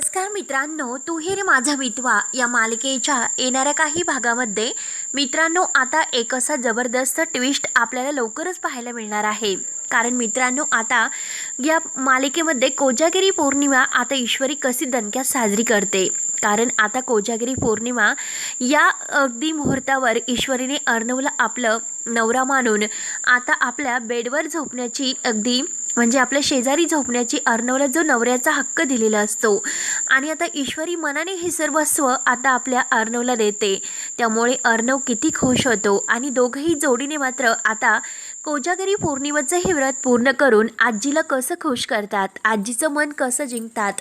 नमस्कार मित्रांनो तू रे माझा मितवा. या मालिकेच्या येणाऱ्या काही भागामध्ये मित्रांनो आता एक असा जबरदस्त ट्विस्ट आपल्याला लवकरच पाहायला मिळणार आहे. कारण मित्रांनो आता या मालिकेमध्ये कोजागिरी पौर्णिमा आता ईश्वरी कशी दणक्यात साजरी करते? कारण आता कोजागिरी पौर्णिमा या अगदी मुहूर्तावर ईश्वरीने अर्णवला आपलं नवरा मानून. आता आपल्या बेडवर झोपण्याची अगदी म्हणजे आपल्या शेजारी झोपण्याची अर्णवला जो नवऱ्याचा हक्क दिलेला असतो. आणि आता ईश्वरी मनाने हे सर्वस्व आता आपल्या अर्णवला देते. त्यामुळे अर्णव किती खुश होतो. आणि दोघंही जोडीने मात्र आता कोजागरी पौर्णिमेचं हे व्रत पूर्ण करून आजीला कसं खुश करतात आजीचं मन कसं जिंकतात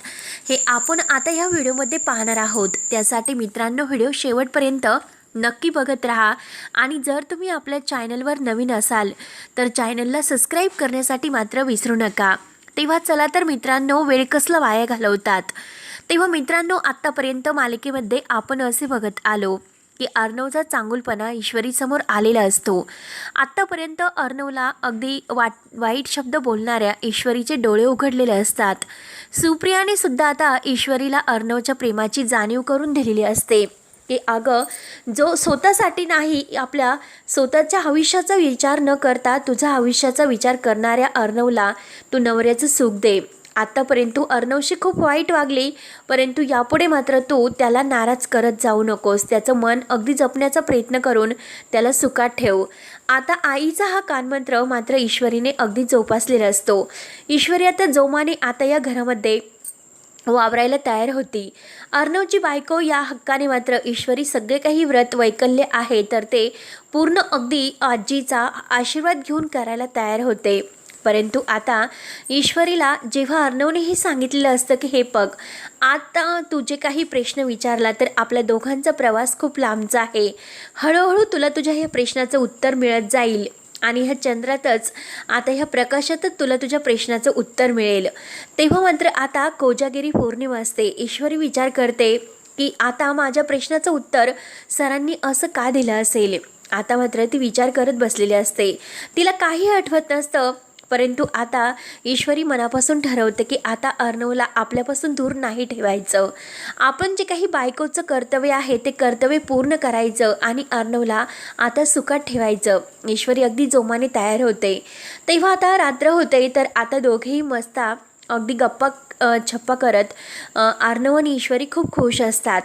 हे आपण आता या व्हिडिओमध्ये पाहणार आहोत. त्यासाठी मित्रांनो व्हिडिओ शेवटपर्यंत नक्की बघत राहा. आणि जर तुम्ही आपल्या चॅनलवर नवीन असाल तर चॅनलला सबस्क्राईब करण्यासाठी मात्र विसरू नका. तेव्हा चला तर मित्रांनो वेळ कसला वाया घालवतात. तेव्हा मित्रांनो आत्तापर्यंत मालिकेमध्ये आपण असे बघत आलो की अर्णवचा चांगुलपणा ईश्वरीसमोर आलेला असतो. आत्तापर्यंत अर्णवला अगदी वाट वाईट शब्द बोलणाऱ्या ईश्वरीचे डोळे उघडलेले असतात. सुप्रियाने सुद्धा आता ईश्वरीला अर्णवच्या प्रेमाची जाणीव करून दिलेली असते. की अगं जो स्वतःसाठी नाही आपल्या स्वतःच्या आयुष्याचा विचार न करता तुझा आयुष्याचा विचार करणाऱ्या अर्णवला तू नवऱ्याचं सुख दे. आत्तापर्यंत तू अर्णवशी खूप वाईट वागली परंतु यापुढे मात्र तू त्याला नाराज करत जाऊ नकोस. त्याचं मन अगदी जपण्याचा प्रयत्न करून त्याला सुखात ठेव. आता आईचा हा कानमंत्र मात्र ईश्वरीने अगदी जोपासलेला असतो. ईश्वरी आता जोमाने आता या घरामध्ये वावरायला तयार होती. अर्णवची बायको या हक्काने मात्र ईश्वरी सगळे काही व्रत वैकल्य आहे तर ते पूर्ण अगदी आजीचा आशीर्वाद घेऊन करायला तयार होते. परंतु आता ईश्वरीला जेव्हा अर्णवने हे सांगितलेलं असतं की हे पग आता तुझे काही प्रश्न विचारला तर आपल्या दोघांचा प्रवास खूप लांबचा आहे. हळूहळू तुला तुझ्या ह्या प्रश्नाचं उत्तर मिळत जाईल. आणि ह्या चंद्रातच आता ह्या प्रकाशातच तुला तुझ्या प्रश्नाचं उत्तर मिळेल. तेव्हा मात्र आता कोजागिरी पौर्णिमा असते. ईश्वरी विचार करते की आता माझ्या प्रश्नाचं उत्तर सरांनी असं का दिलं असेल? आता मात्र ती विचार करत बसलेली असते. तिला काही आठवत नसतं. परंतु आता ईश्वरी मनापासून ठरवते की आता अर्णवला आपल्यापासून दूर नाही ठेवायचं. आपण जे काही बायकोचं कर्तव्य आहे ते कर्तव्य पूर्ण करायचं आणि अर्णवला आता सुखात ठेवायचं. ईश्वरी अगदी जोमाने तयार होते. तेव्हा आता रात्र होते तर आता दोघेही मस्ता अगदी गप्पा छप्पा करत अर्णव आणि ईश्वरी खूप खुश असतात.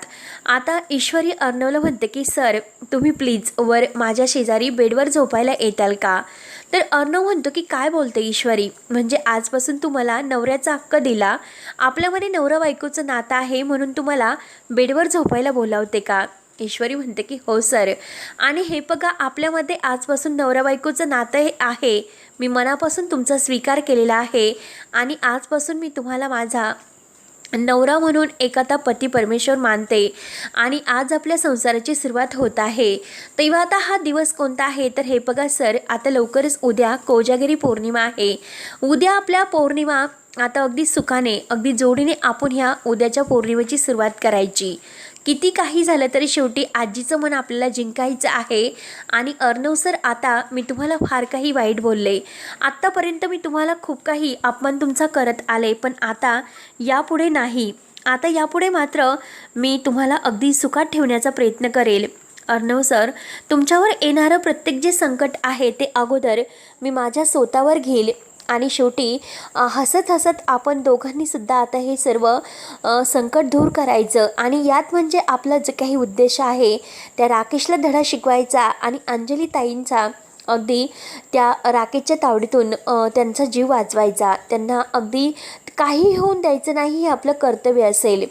आता ईश्वरी अर्णवला म्हणते की सर तुम्ही प्लीज वर माझ्या शेजारी बेडवर झोपायला येताल का? तर अर्णव म्हणतो की काय बोलते ईश्वरी? म्हणजे आजपासून तू मला नवऱ्याचा हक्क दिला. आपल्यामध्ये नवरा बायकोचं नातं आहे म्हणून तुम्हाला बेडवर झोपायला बोलावते का? ईश्वरी म्हणते की हो सर. आणि हे बघा आपल्यामध्ये आजपासून नवरा बायकोचं नातं हे आहे. मी मनापासून तुमचा स्वीकार केलेला आहे. आणि आजपासून मी तुम्हाला माझा नवरा म्हणून एक आता पती परमेश्वर मानते आणि आज आपल्या संसाराची सुरुवात होत आहे. तेव्हा आता हा दिवस कोणता आहे? तर हे बघा सर आता लवकरच उद्या कोजागिरी पौर्णिमा आहे. उद्या आपल्या पौर्णिमा आता अगदी सुखाने अगदी जोडीने आपण ह्या उद्याच्या पौर्णिमेची सुरुवात करायची. किती काही झालं तरी शेवटी आजीचं मन आपल्याला जिंकायचं आहे. आणि अर्णव सर आता मी तुम्हाला फार काही वाईट बोलले. आत्तापर्यंत मी तुम्हाला खूप काही अपमान तुमचा करत आले पण आता यापुढे नाही. आता यापुढे मात्र मी तुम्हाला अगदी सुखात ठेवण्याचा प्रयत्न करेल. अर्णव सर तुमच्यावर येणारं प्रत्येक जे संकट आहे ते अगोदर मी माझ्या स्वतःवर घेईल. आणि शेवटी हसत हसत आपण दोघांनी सुद्धा आता हे सर्व संकट दूर करायचं. आणि यात म्हणजे आपला जे काही उद्देश आहे त्या राकेशला धडा शिकवायचा आणि अंजली ताईंचा अगदी त्या राकेशच्या तावडीतून त्यांचा जीव वाचवायचा. त्यांना अगदी काही होऊन द्यायचं नाही हे आपलं कर्तव्य असेल.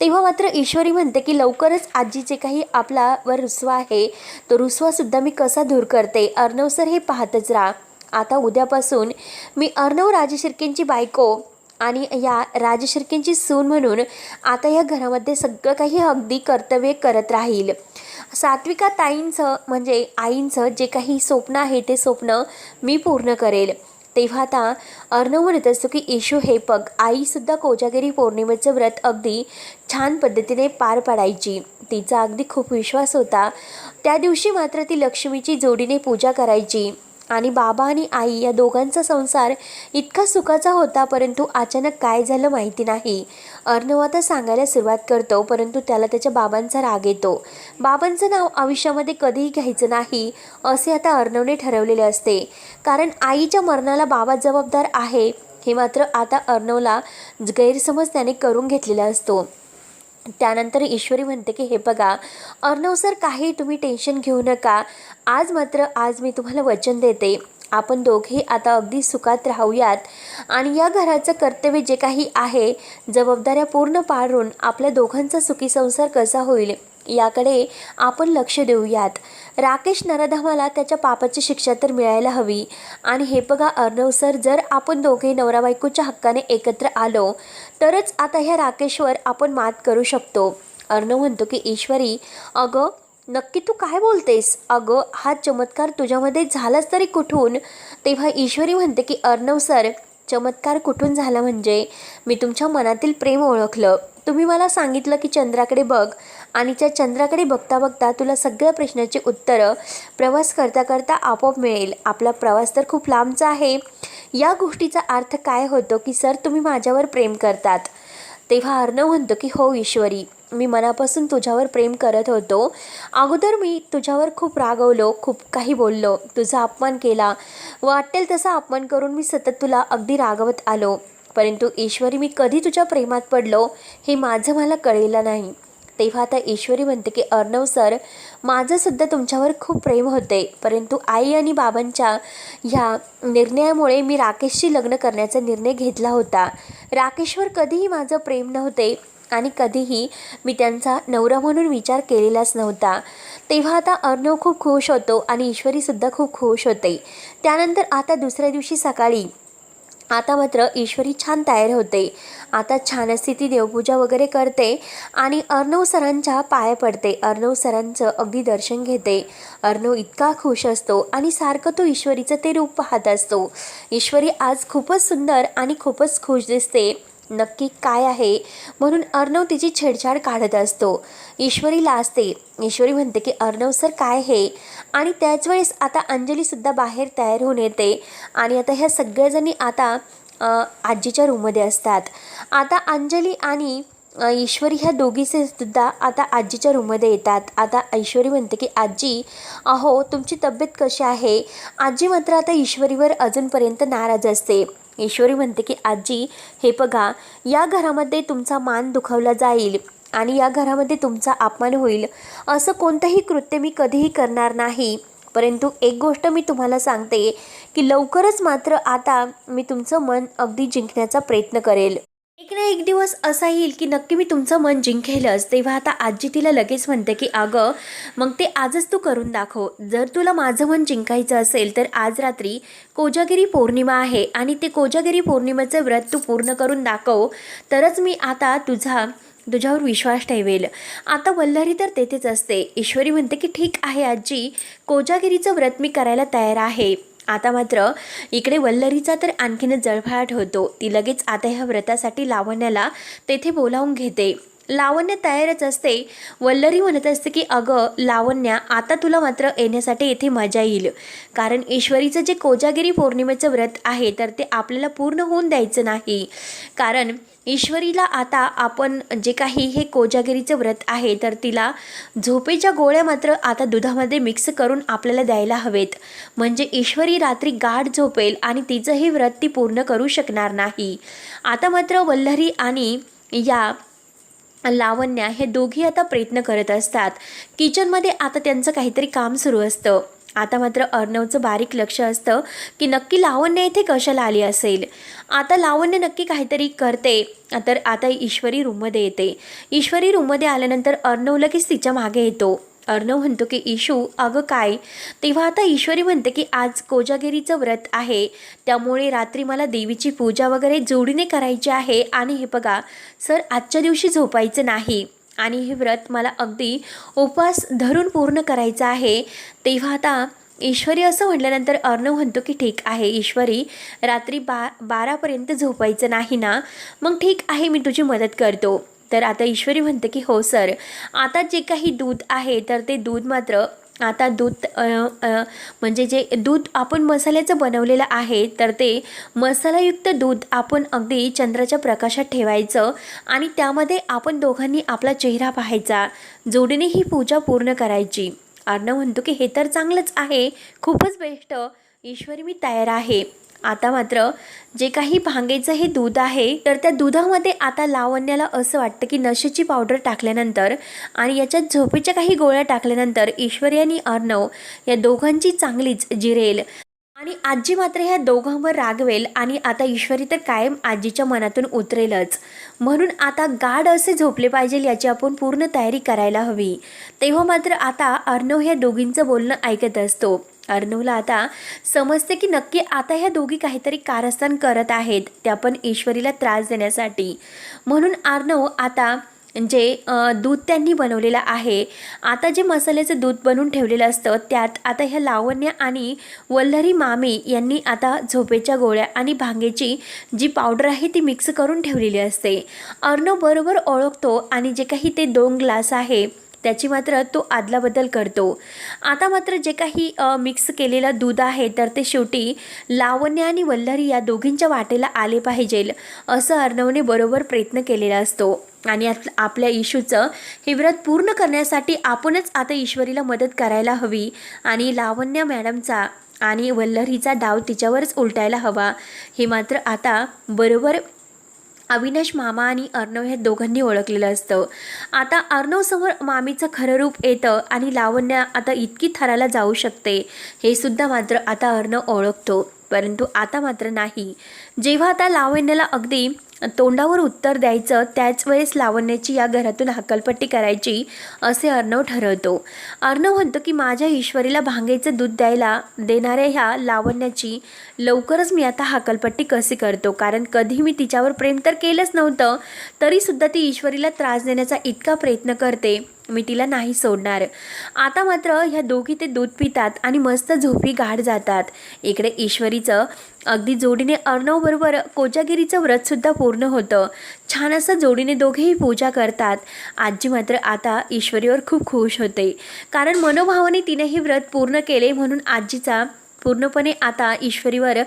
तेव्हा मात्र ईश्वरी म्हणते की लवकरच आजी जे काही आपल्यावर रुसवा आहे तो रुसवासुद्धा मी कसा दूर करते? अर्णव सर हे पाहतच राहा. आता उद्यापासून मी अर्णव राजशिर्केंची बायको आणि या राजशिर्केंची सून म्हणून आता या घरामध्ये सगळं काही अगदी कर्तव्य करत राहील. सात्विका ताईंचं म्हणजे आईंचं जे काही स्वप्न आहे ते स्वप्न मी पूर्ण करेल. तेव्हा आता अर्णव म्हणत असतो की येशू हे पग आईसुद्धा कोजागिरी पौर्णिमेचं व्रत अगदी छान पद्धतीने पार पाडायची. तिचा अगदी खूप विश्वास होता. त्या दिवशी मात्र ती लक्ष्मीची जोडीने पूजा करायची. आणि बाबा आणि आई या दोघांचा संसार इतका सुखाचा होता परंतु अचानक काय झालं माहिती नाही. अर्णव आता सांगायला सुरुवात करतो परंतु त्याला त्याच्या बाबांचा राग येतो. बाबांचं नाव आयुष्यामध्ये कधीही घ्यायचं नाही असे आता अर्णवने ठरवलेले असते. कारण आईच्या मरणाला बाबा जबाबदार आहे हे मात्र आता अर्णवला गैरसमज त्याने करून घेतलेला असतो. त्यानंतर ईश्वरी म्हणते की हे बघा अर्णव सर काही तुम्ही टेन्शन घेऊ नका. आज मात्र आज मी तुम्हाला वचन देते. आपण दोघे आता अगदी सुखात राहूयात. आणि या घराचं कर्तव्य जे काही आहे जबाबदाऱ्या पूर्ण पाळून आपल्या दोघांचा सुखी संसार कसा होईल? याकडे आपण लक्ष देऊयात. राकेश नरधामाला त्याच्या पापाची शिक्षा तर मिळायला हवी. आणि हे बघा अर्णव सर जर आपण दोघे नवरा बायकोच्या हक्काने एकत्र आलो तरच आता ह्या राकेशवर आपण मात करू शकतो. अर्णव म्हणतो की ईश्वरी अगं नक्की तू काय बोलतेस? अगं हा चमत्कार तुझ्यामध्ये झालाच तरी कुठून? तेव्हा ईश्वरी म्हणते की अर्णव सर चमत्कार कुठून झाला म्हणजे? मी तुमच्या मनातील प्रेम ओळखलं. तुम्ही मला सांगितलं की चंद्राकडे बघ आणि त्या चंद्राकडे बघता बघता तुला सगळ्या प्रश्नाची उत्तरं प्रवास करता करता आपोआप मिळेल. आपला प्रवास तर खूप लांबचा आहे. या गोष्टीचा अर्थ काय होतो की सर तुम्ही माझ्यावर प्रेम करतात. तेव्हा अर्णव म्हणतो की हो ईश्वरी मी मनापासून तुझ्यावर प्रेम करत होतो. अगोदर मी तुझ्यावर खूप रागवलो खूप काही बोललो तुझा अपमान केला. वाटेल तसा अपमान करून मी सतत तुला अगदी रागवत आलो. परंतु ईश्वरी मी कधी तुझ्या प्रेमात पडलो हे माझं मला कळलेलं नाही. तेव्हा आता ईश्वरी म्हणते की अर्णव सर माझंसुद्धा तुमच्यावर खूप प्रेम होते परंतु आई आणि बाबांच्या ह्या निर्णयामुळे मी राकेशशी लग्न करण्याचा निर्णय घेतला होता. राकेशवर कधीही माझं प्रेम नव्हते आणि कधीही मी त्यांचा नवरा म्हणून विचार केलेलाच नव्हता. तेव्हा आता अर्णव खूप खुश होतो आणि ईश्वरीसुद्धा खूप खुश होते. त्यानंतर आता दुसऱ्या दिवशी सकाळी आता मात्र ईश्वरी छान तयार होते. आता छान असते ती देवपूजा वगैरे करते आणि अर्णव सरांच्या पाया पडते. अर्णव सरांचं अगदी दर्शन घेते. अर्णव इतका खुश असतो आणि सारखं तो ईश्वरीचं ते रूप पाहत असतो. ईश्वरी आज खूपच सुंदर आणि खूपच खुश दिसते. नक्की काय आहे? म्हणून अर्णव तिची छेडछाड काढत असतो. ईश्वरी लाजते ईश्वरी म्हणते की अर्णव सर काय हे आणि त्याच वेळेस आता अंजलीसुद्धा बाहेर तयार होऊन येते. आणि आता ह्या सगळ्याजणी आता आजीच्या रूममध्ये असतात. आता अंजली आणि ईश्वरी ह्या दोघीचे सुद्धा आता आजीच्या रूममध्ये येतात. आता ऐश्वरी म्हणते की आजी अहो तुमची तब्येत कशी आहे? आजी मात्र आता ईश्वरीवर अजूनपर्यंत नाराज असते. ईश्वरी म्हणते की आजी हे बघा या घरामध्ये तुमचा मान दुखावला जाईल आणि या घरामध्ये तुमचा अपमान होईल. असं कोणतंही कृत्य मी कधीही करणार नाही. परंतु एक गोष्ट मी तुम्हाला सांगते की लवकरच मात्र आता मी तुमचं मन अगदी जिंकण्याचा प्रयत्न करेल. एक ना एक दिवस असा येईल की नक्की मी तुमचं मन जिंकेलच. तेव्हा आता आजी तिला लगेच म्हणते की अगं मग ते आजच तू करून दाखव. जर तुला माझं मन जिंकायचं असेल तर आज रात्री कोजागिरी पौर्णिमा आहे आणि ते कोजागिरी पौर्णिमेचं व्रत तू पूर्ण करून दाखव. तरच मी आता तुझा तुझ्यावर विश्वास ठेवेल. आता वल्लरी तर तेथेच असते. ईश्वरी म्हणते की ठीक आहे आजी. कोजागिरीचं व्रत मी करायला तयार आहे. आता मात्र इकडे वल्लरीचा तर आणखीनच जळफळाट होतो. ती लगेच आता ह्या व्रतासाठी लावण्याला तेथे बोलावून घेते. लावण्य तयारच असते. वल्लरी म्हणत असते की अगं लावण्या आता तुला मात्र येण्यासाठी येथे मजा येईल. कारण ईश्वरीचं जे कोजागिरी पौर्णिमेचं व्रत आहे तर ते आपल्याला पूर्ण होऊन द्यायचं नाही. कारण ईश्वरीला आता आपण जे काही हे कोजागिरीचं व्रत आहे तर तिला झोपेच्या गोळ्या मात्र आता दुधामध्ये मिक्स करून आपल्याला द्यायला हवेत. म्हणजे ईश्वरी रात्री गाढ झोपेल आणि तिचं हे व्रत ती पूर्ण करू शकणार नाही. आता मात्र वल्लरी आणि या लावण्या हे दोघी आता प्रयत्न करत असतात. किचनमध्ये आता त्यांचं काहीतरी काम सुरू असतं. आता मात्र अर्णवचं बारीक लक्ष असतं की नक्की लावण्य इथे कशाला आली असेल? आता लावण्य नक्की काहीतरी करते तर आता ईश्वरी रूममध्ये येते. ईश्वरी रूममध्ये आल्यानंतर अर्णव लगेच तिच्यामागे येतो. अर्णव म्हणतो की इशू अगं काय? तेव्हा आता ईश्वरी म्हणते की आज कोजागिरीचं व्रत आहे. त्यामुळे रात्री मला देवीची पूजा वगैरे जोडीने करायची आहे. आणि हे बघा सर आजच्या दिवशी झोपायचं नाही. आणि हे व्रत मला अगदी उपवास धरून पूर्ण करायचं आहे. तेव्हा आता ईश्वरी असं म्हटल्यानंतर अर्णव म्हणतो की ठीक आहे ईश्वरी रात्री बा बारापर्यंत झोपायचं नाही ना? मग ठीक आहे मी तुझी मदत करतो. तर आता ईश्वरी म्हणते की हो सर. आता जे काही दूध आहे तर ते दूध मात्र आता दूध म्हणजे जे दूध आपण मसाल्याचं बनवलेलं आहे तर ते मसालायुक्त दूध आपण अगदी चंद्राच्या प्रकाशात ठेवायचं आणि त्यामध्ये आपण दोघांनी आपला चेहरा पाहायचा. जोडीने ही पूजा पूर्ण करायची. अर्णव म्हणतो की हे तर चांगलंच आहे. खूपच बेस्ट. ईश्वरी मी तयार आहे. आता मात्र जे काही भांगेचं हे दूध आहे तर त्या दुधामध्ये आता लावण्याला असं वाटतं की नशेची पावडर टाकल्यानंतर आणि याच्यात झोपेच्या काही गोळ्या टाकल्यानंतर ईश्वरी आणि अर्णव या दोघांची चांगलीच जिरेल. आणि आजी मात्र ह्या दोघांवर रागवेल आणि आता ईश्वरी तर कायम आजीच्या मनातून उतरेलच. म्हणून आता गाढ असे झोपले पाहिजे याची आपण पूर्ण तयारी करायला हवी. तेव्हा मात्र आता अर्णव ह्या दोघींचं बोलणं ऐकत असतो. अर्णवला आता समजते की नक्की आता ह्या दोघी काहीतरी कारस्थान करत आहेत त्या पण ईश्वरीला त्रास देण्यासाठी. म्हणून अर्णव आता जे दूध त्यांनी बनवलेलं आहे आता जे मसाल्याचं दूध बनवून ठेवलेलं असतं त्यात आता ह्या लावण्य आणि वल्लरी मामी यांनी आता झोपेच्या गोळ्या आणि भांगेची जी पावडर आहे ती मिक्स करून ठेवलेली असते. अर्णव बरोबर ओळखतो आणि जे काही ते दोन ग्लास आहे त्याची मात्र तो आदलाबदल करतो. आता मात्र जे काही मिक्स केलेलं दूध आहे तर ते शेवटी लावण्य आणि वल्लरी या दोघींच्या वाटेला आले पाहिजेल असं अर्णवने बरोबर प्रयत्न केलेला असतो. आणि आपल्या इशूचं हे व्रत पूर्ण करण्यासाठी आपणच आता ईश्वरीला मदत करायला हवी आणि लावण्य मॅडमचा आणि वल्लरीचा डाव तिच्यावरच उलटायला हवा. हे मात्र आता बरोबर अविनाश मामा आणि अर्णव हे दोघांनी ओळखलेलं असतं. आता अर्णव समोर मामीचं खरं रूप येतं आणि लावण्य आता इतकी थराला जाऊ शकते हे सुद्धा मात्र आता अर्णव ओळखतो. परंतु आता मात्र नाही. जेव्हा आता लावण्याला अगदी तोंडावर उत्तर द्यायचं त्याच वेळेस लावण्याची या घरातून हकलपट्टी करायची असे अर्णव ठरवतो. अर्णव म्हणतो की माझ्या ईश्वरीला भांगेचं दूध द्यायला देणाऱ्या ह्या लावण्याची लवकरच मी आता हकलपट्टी कशी करतो? कारण कधी मी तिच्यावर प्रेम तर केलंच नव्हतं तरीसुद्धा ती ईश्वरीला त्रास देण्याचा इतका प्रयत्न करते. मी तिला नाही सोडणार. आता मात्र ह्या दोघी ते दूध पितात आणि मस्त झोपी गाढ जातात. इकडे ईश्वरीचं अगदी जोडीने अर्णवबरोबर कोजागिरीचं व्रतसुद्धा पूर्ण होतं. छान असं जोडीने दोघेही पूजा करतात. आजी मात्र आता ईश्वरीवर खूप खुश होते. कारण मनोभावाने तिने हे व्रत पूर्ण केले म्हणून आजीचा पूर्णपणे आता ईश्वरीवर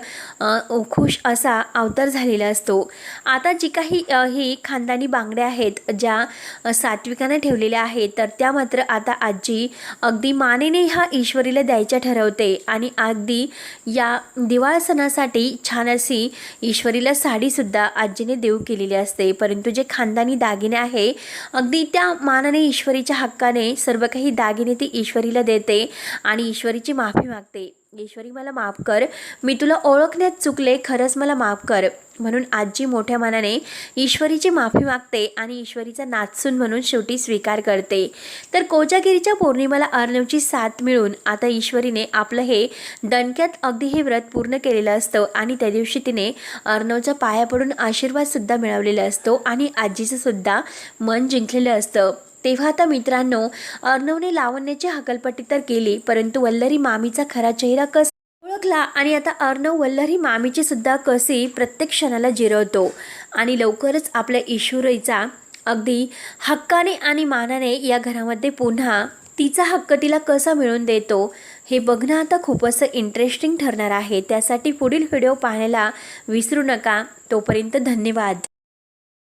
खुश असा अवतार झालेला असतो. आता जी काही ही खानदानी बांगड्या आहेत ज्या सात्विकाने ठेवलेल्या आहेत तर त्या मात्र आता आजी अगदी मानेने ह्या ईश्वरीला द्यायच्या ठरवते आणि अगदी या दिवाळ सणासाठी छान अशी ईश्वरीला साडीसुद्धा आजीने देऊ केलेली असते. परंतु जे खानदानी दागिने आहे अगदी त्या मानाने ईश्वरीच्या हक्काने सर्व काही दागिने ती ईश्वरीला देते आणि ईश्वरीची माफी मागते. ईश्वरी मला माफ कर. मी तुला ओळखण्यात चुकले खरंच मला माफ कर. म्हणून आजी मोठ्या मनाने ईश्वरीची माफी मागते आणि ईश्वरीचा नाचसून म्हणून शेवटी स्वीकार करते. तर कोजागिरीच्या पौर्णिमेला अर्णवची साथ मिळून आता ईश्वरीने आपलं हे दणक्यात अगदी हे व्रत पूर्ण केलेलं असतं आणि त्या दिवशी तिने अर्णवच्या पाया पडून आशीर्वादसुद्धा मिळवलेला असतो आणि आजीचंसुद्धा मन जिंकलेलं असतं. तेव्हा आता मित्रांनो अर्णवने लावण्याची हकलपट्टी तर केली परंतु वल्लरी मामीचा खरा चेहरा कसा ओळखला आणि आता अर्णव वल्लरी मामीची सुद्धा कसी प्रत्येक क्षणाला जिरवतो आणि लवकरच आपल्या ईश्वरीचा अगदी हक्काने आणि मानाने या घरामध्ये पुन्हा तिचा हक्क तिला कसा मिळवून देतो हे बघणं आता खूप असं इंटरेस्टिंग ठरणार आहे. त्यासाठी पुढील व्हिडिओ पाहायला विसरू नका. तोपर्यंत धन्यवाद.